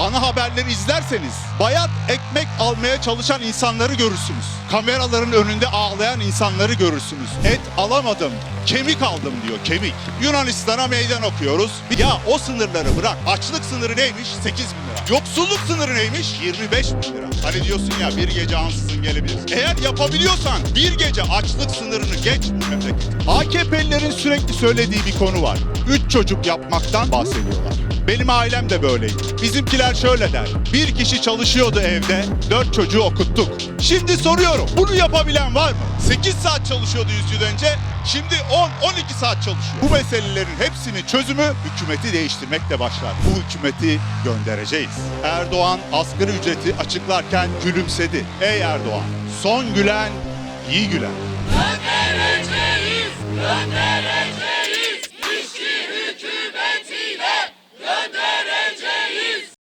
ana haberleri izlerseniz bayat ekmek almaya çalışan insanları görürsünüz. Kameraların önünde ağlayan insanları görürsünüz. Et alamadım, kemik aldım diyor kemik. Yunanistan'a meydan okuyoruz. Ya o sınırları bırak. Açlık sınırı neymiş? 8 bin lira. Yoksulluk sınırı neymiş? 25 bin lira. Hani diyorsun ya bir gece ansızın gelebilir. Eğer yapabiliyorsan bir gece açlık sınırını geç bu memleketi. AKP'lilerin sürekli söylediği bir konu var. Üç çocuk yapmaktan bahsediyorlar. Benim ailem de böyleydi. Bizimkiler şöyle der. Bir kişi çalışıyordu evde, dört çocuğu okuttuk. Şimdi soruyorum, bunu yapabilen var mı? 8 saat çalışıyordu 100 yıl önce, şimdi 10-12 saat çalışıyor. Bu meselelerin hepsinin çözümü hükümeti değiştirmekle başlar. Bu hükümeti göndereceğiz. Erdoğan asgari ücreti açıklarken gülümsedi. Ey Erdoğan, son gülen iyi gülen. Göndereceğiz.